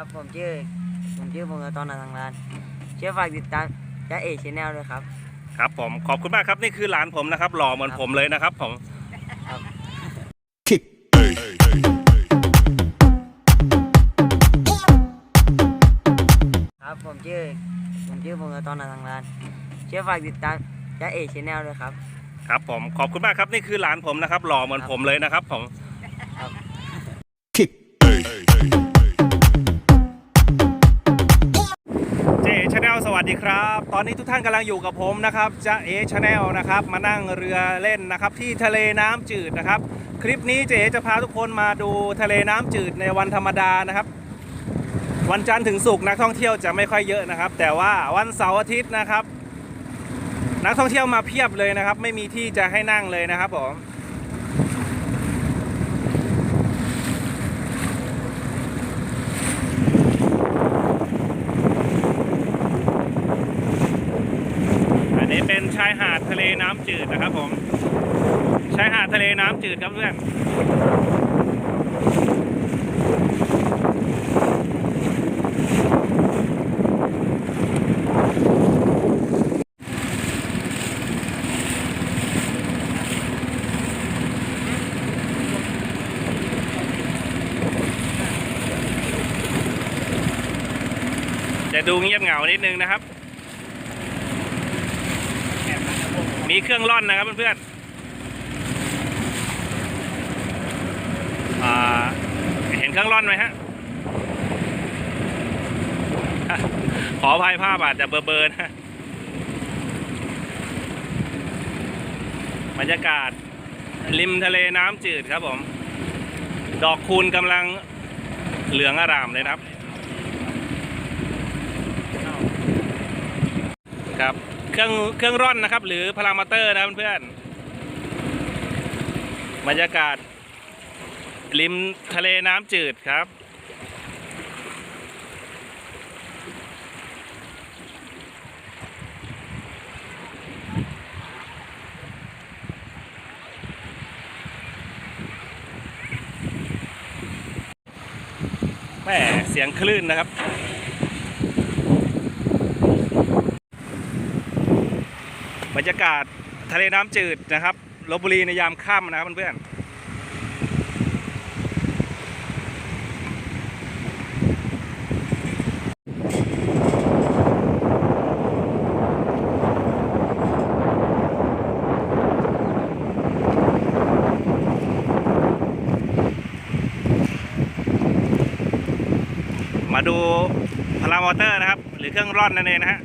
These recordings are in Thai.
ครับผมชื่อผมชื่อพงศธรนาทางร้านเชื่อฝากติดตามจ้าเอชแนลด้วยครับ ครับผมขอบคุณมากครับนี่คือหลานผมนะครับหล่อเหมือนผมเลยนะครับผมครับผมชื่อผมชื่อพงศธรนาทางร้านเชื่อฝากติดตามจ้าเอชแนลด้วยครับ ครับผมขอบคุณมากครับนี่คือหลานผมนะครับหล่อเหมือนผมเลยนะครับผม วัสดีครับ ตอนนี้ทุกท่านกำลังอยู่กับผมนะครับจะเอชาแนลนะครับ มานั่งเรือเล่นนะครับ ที่ทะเลน้ำจืดนะครับ คลิปนี้เจจะพาทุกคนมาดูทะเลน้ำจืดในวันธรรมดานะครับ วันจันทร์ถึงศุกร์นักท่องเที่ยวจะไม่ค่อยเยอะนะครับ แต่ว่าวันเสาร์อาทิตย์นะครับ นักท่องเที่ยวมาเพียบเลยนะครับ ไม่มีที่จะให้นั่งเลยนะครับผม อันนี้เป็น ชายหาดทะเลน้ำจืดนะครับผมชายหาดทะเลน้ำจืดครับเพื่อนจะดูเงียบเหงานิดนึงนะครับีเครื่องร่อนนะครับเพื่อนๆเห็นเครื่องร่อนไหมฮะ ขออภัยภาพอาจจะเบลอๆนะบรรยากาศ ริมทะเลน้ำจืดครับผม ดอกคูณกำลังเหลืองอารามเลยครับ ครับ เครื่องเครื่องร่อนนะครับ หรือพารามอเตอร์นะเพื่อนๆบรรยากาศ ริมทะเลน้ำจืดครับแหมเสียงคลื่นนะครับ รยากาศทะเลน้ำจืดนะครับลบบุรีในยามค่ำนะครับเพื่อนๆมาดูพารามอเตอร์นะครับ หรือเครื่องร่อนนั่นเองนะฮะ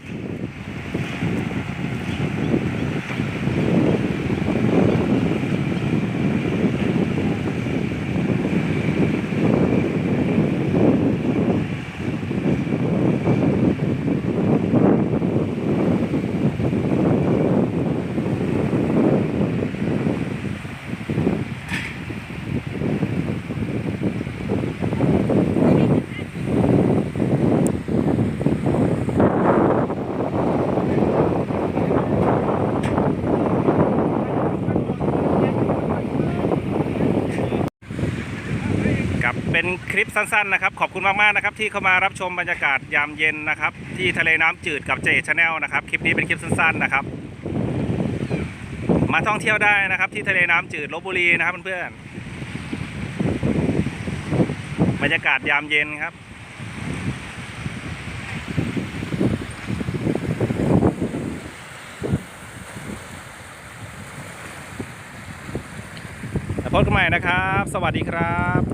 กับ เป็นคลิปสั้นๆนะครับ ขอบคุณมากๆนะครับที่เข้ามารับชมบรรยากาศยามเย็นนะครับ ที่ทะเลน้ำจืดกับเจชาแนลนะครับ คลิปนี้เป็นคลิปสั้นๆนะครับ มาท่องเที่ยวได้นะครับ ที่ทะเลน้ำจืดลบบุรีนะครับเพื่อนๆบรรยากาศยามเย็นครับพบกันใหม่นะครับ สวัสดีครับ